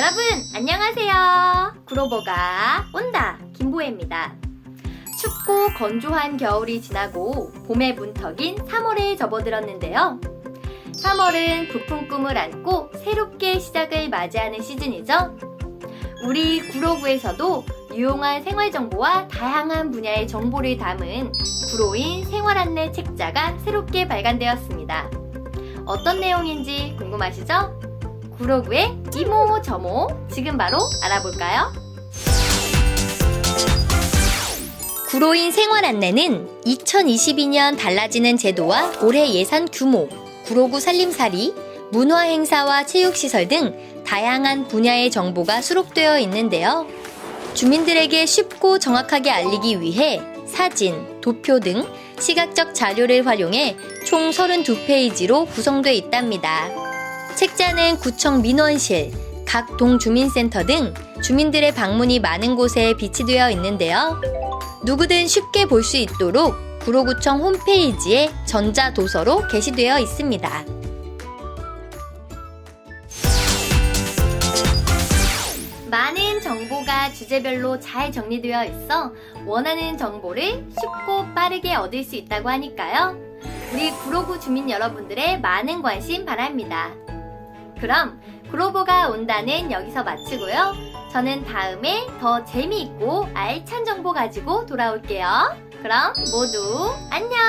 여러분, 안녕하세요. 구로버가 온다. 김보혜입니다. 춥고 건조한 겨울이 지나고 봄의 문턱인 3월에 접어들었는데요. 3월은 부푼 꿈을 안고 새롭게 시작을 맞이하는 시즌이죠. 우리 구로구에서도 유용한 생활 정보와 다양한 분야의 정보를 담은 구로인 생활 안내 책자가 새롭게 발간되었습니다. 어떤 내용인지 궁금하시죠? 구로구의 이모 저모 지금 바로 알아볼까요? 구로인 생활 안내는 2022년 달라지는 제도와 올해 예산 규모, 구로구 살림살이, 문화 행사와 체육 시설 등 다양한 분야의 정보가 수록되어 있는데요. 주민들에게 쉽고 정확하게 알리기 위해 사진, 도표 등 시각적 자료를 활용해 총 32페이지로 구성되어 있답니다. 책자는 구청 민원실, 각 동주민센터 등 주민들의 방문이 많은 곳에 비치되어 있는데요. 누구든 쉽게 볼 수 있도록 구로구청 홈페이지에 전자도서로 게시되어 있습니다. 많은 정보가 주제별로 잘 정리되어 있어 원하는 정보를 쉽고 빠르게 얻을 수 있다고 하니까요. 우리 구로구 주민 여러분들의 많은 관심 바랍니다. 그럼 구로보가 온다는 여기서 마치고요. 저는 다음에 더 재미있고 알찬 정보 가지고 돌아올게요. 그럼 모두 안녕!